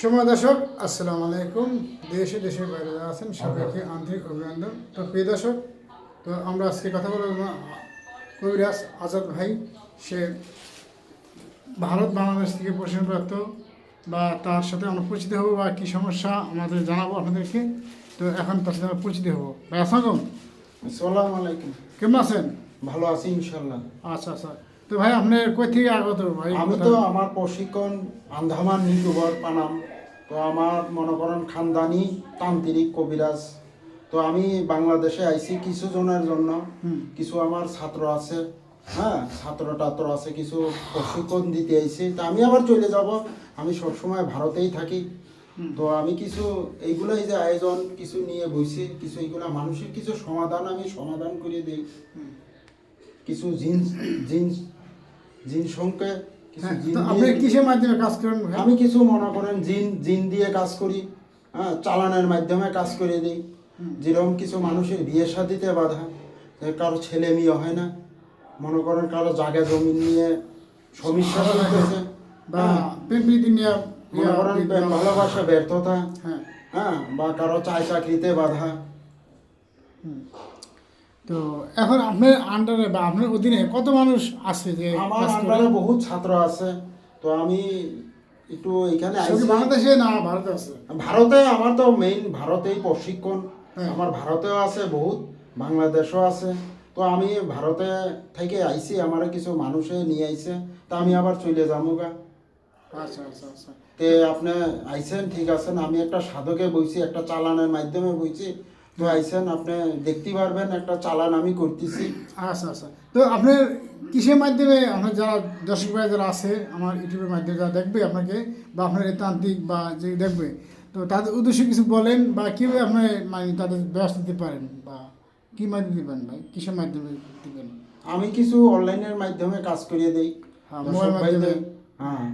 সময় দর্শক আসসালামু আলাইকুম। দেশে দেশের বাইরে যারা আছেন সবাইকে আন্তরিক অভিনন্দন। তো প্রিয় দর্শক তো আমরা আজকে কথা বলব কবিরাজ আজাদ ভাই। সে ভারত বাংলাদেশ থেকে প্রশ্নপ্রাপ্ত বা তার সাথে আমরা পরিচিত হব বা কী সমস্যা আমাদের জানাব আপনাদেরকে। তো এখন তার সাথে আমরা পরিচিত হব। আসসালাম আলাইকুম। কেমন আছেন? ভালো আছি ইনশাল্লাহ আচ্ছা আচ্ছা। তো ভাই আপনার কই থেকে আগত ভাই? আমি তো আমার প্রশিক্ষণ আন্দামান নিকোবর পানাম। তো আমার মনে করেন খানদানি তান্ত্রিক কবিরাজ। তো আমি বাংলাদেশে আইছি কিছু জনের জন্য। কিছু আমার ছাত্র আছে হ্যাঁ ছাত্র টাত্র আছে কিছু প্রশিক্ষণ দিতে আইছি। তা আমি আবার চলে যাব। আমি সবসময় ভারতেই থাকি। তো আমি কিছু এইগুলাই যে আয়োজন কিছু নিয়ে বইছি কিছু এইগুলা মানুষের কিছু সমাধান আমি সমাধান করে দিই। কিছু জিন্স জিন্স জিন কিছু হ্যাঁ, আপনি কিসের মাধ্যমে কাজ করেন আমি কিছু মনে করেন জিন জিন দিয়ে কাজ করি হ্যাঁ চালানের মাধ্যমে কাজ করে দিই। যেরকম কিছু মানুষের বিয়ে শাদিতে বাধা কারও ছেলে মেয়ে হয় না মনে করেন কারও জায়গা জমি নিয়ে সমস্যা চলতেছে বা হ্যাঁ, মনে করেন ভালোবাসা ব্যর্থতা হ্যাঁ। হ্যাঁ বা কারও চাই চাকরিতে বাধা। তো এখন আপনার আন্ডারে বা আপনার অধীনে কত মানুষ আছে যে আমার আন্ডারে বহুত ছাত্র আছে। তো আমি একটু এখানে বাংলাদেশে না ভারতে আছে? ভারতে আমার তো মেইন ভারতেই প্রশিক্ষণ। হ্যাঁ। আমার ভারতেও আছে বহুত বাংলাদেশও আছে। তো আমি ভারতে থেকে আইছি আমার কিছু মানুষে নিয়ে আইছে তা আমি আবার চলে যাব গা। আচ্ছা আচ্ছা আচ্ছা। তে আপনি আইছেন ঠিক আছেন। আমি একটা সাধকে বইছি একটা চালানের মাধ্যমে বইছি। তো আইছেন আপনি দেখতে পারবেন একটা চালান আমি করতেছি। আচ্ছা আচ্ছা। তো আপনার কিসের মাধ্যমে আপনার যারা দর্শক ভাই যারা আছে আমার ইউটিউবের মাধ্যমে যারা দেখবে আপনাকে বা আপনার তান্ত্রিক বা যে দেখবে তো তাদের উদ্দেশ্যে কিছু বলেন বা কীভাবে আপনি মানে তাদের ব্যবস্থা দিতে পারেন বা কী মাধ্যমে দিবেন ভাই? কিসের মাধ্যমে দিবেন? আমি কিছু অনলাইনের মাধ্যমে কাজ করিয়ে দেই। হ্যাঁ, মাধ্যমে। হ্যাঁ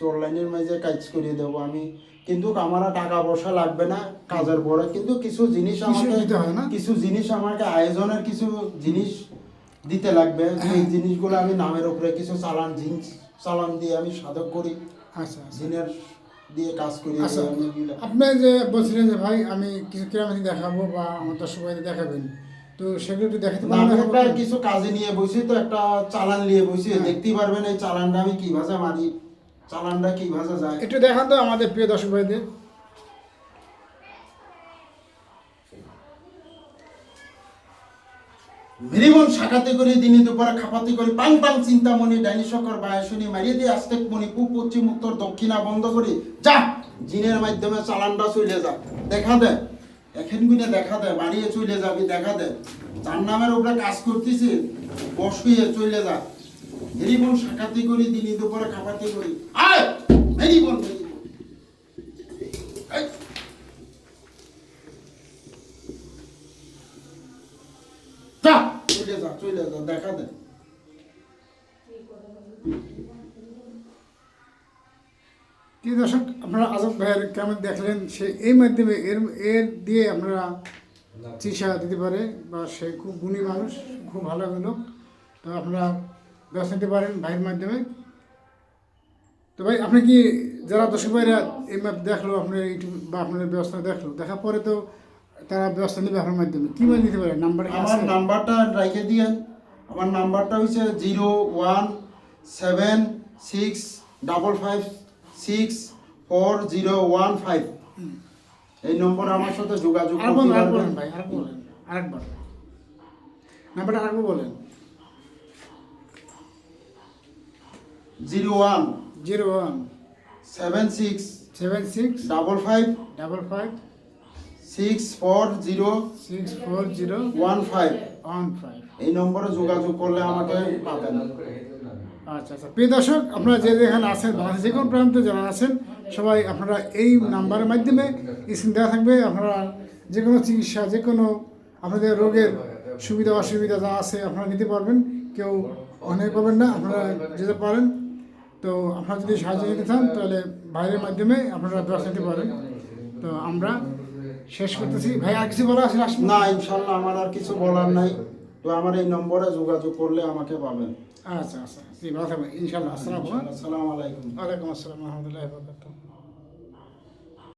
তো অনলাইনের মাঝে কাজ করিয়ে দেবো আমি। কিন্তু আমার টাকা পয়সা লাগবে না। কাজের পরে কিন্তু কিছু জিনিস আমাকে? কিছু জিনিস আমাকে আয়োজনের কিছু জিনিস দিতে লাগবে। হ্যাঁ। এই জিনিসগুলো আমি নামের উপরে কিছু চালান জিনিস চালান দিয়ে আমি সাধক করি। আচ্ছা আচ্ছা। জিনের দিয়ে কাজ করি আচ্ছা আপনি যে বলছিলেন যে ভাই আমি কিছু কেরামতি দেখাবো বা আমার দর্শক দেখাবেন। তো সেগুলো একটু দেখাতে পারবেন একটা কিছু কাজে নিয়ে বসি তো একটা চালান নিয়ে বসি। হ্যাঁ। দেখতেই পারবেন এই চালানটা আমি কি ভাষা মারি চালানটা কি ভাষা যায়। একটু দেখান তো আমাদের প্রিয় দর্শক ভাইদের। ভীরিমন শাখাতে করে দিনে দুপুরে খাপাতি করে পাং পাং চিন্তামণি ডাইনি শকর বায়াসুনি মারিয়ে দিয়ে আস্তেক মণি পূব, পশ্চিম, উত্তর, দক্ষিণা বন্ধ করি। যা, জিনের মাধ্যমে চালানটা চলে যা। দেখা দে। এখন গুনে দেখা দে, বাড়িয়ে চলে যাবি, দেখা দে। যার নামের উপরে কাজ করতেছি, বসিয়ে চলে যা। ভীরিমন শাখাতি করি দিনে দুপুরে খাপাতি করি। আয়! ভীরিমন ভীরিমন যা চলে যা দেখা দর্শক, আপনারা ভাইয়ের কেমন দেখলেন? সে এই মাধ্যমে, এর এর দিয়ে আপনারা চিকিৎসা দিতে পারে বা সে খুব গুণী মানুষ, খুব ভালো লোক। তো আপনারা ব্যবস্থা নিতে পারেন ভাইয়ের মাধ্যমে। তো ভাই, আপনি কি, যারা দর্শক ভাইরা এই ম্যাপ দেখল, আপনার ইউটিউব বা আপনার ব্যবস্থা দেখল দেখার পরে তো তারা ব্যবস্থা নেবে আপনার মাধ্যমে। কী মানে নিতে পারে নাম্বার আমার নাম্বারটা রেখে দিয়েন। আমার নাম্বারটা হচ্ছে zero one seven six double five six four zero one five. এই নম্বরে আমার সাথে যোগাযোগ আর পারবেন বলেন ভাই আর বলেন আরেকবার নাম্বারটা আরেকবার বলেন। Zero one zero one seven six seven six double five double five six four zero six four zero one five one five এই নম্বরে যোগাযোগ করলে আমাকে পাবেন। আচ্ছা আচ্ছা। প্রিয় দর্শক আপনারা যে যেখানে আছেন বাংলাদেশের যে কোনো প্রান্তে যারা আছেন সবাই আপনারা এই নাম্বারের মাধ্যমে স্ক্রিন দেওয়া থাকবে। আপনারা যে কোনো চিকিৎসা যে কোনো আপনাদের রোগের সুবিধা অসুবিধা যা আছে আপনারা নিতে পারবেন। কেউ অনেক পাবেন না আপনারা যেতে পারেন। তো আপনারা যদি সাহায্য নিতে চান তাহলে বাইরের মাধ্যমে আপনারা ব্যবস্থা নিতে পারেন। তো আমরা শেষ করতেছি। ভাই আর কিছু বলা আছে? না? ইনশাল্লাহ আমার আর কিছু বলার নাই। তো আমার এই নম্বরে যোগাযোগ করলে আমাকে পাবেন। আচ্ছা আচ্ছা। জি ভালো থাকবেন। ইনশাল্লাহ। আসসালামু আলাইকুম। আসসালামু আলাইকুম। ওয়ালাইকুম আসসালাম। রহমতুল্লাহ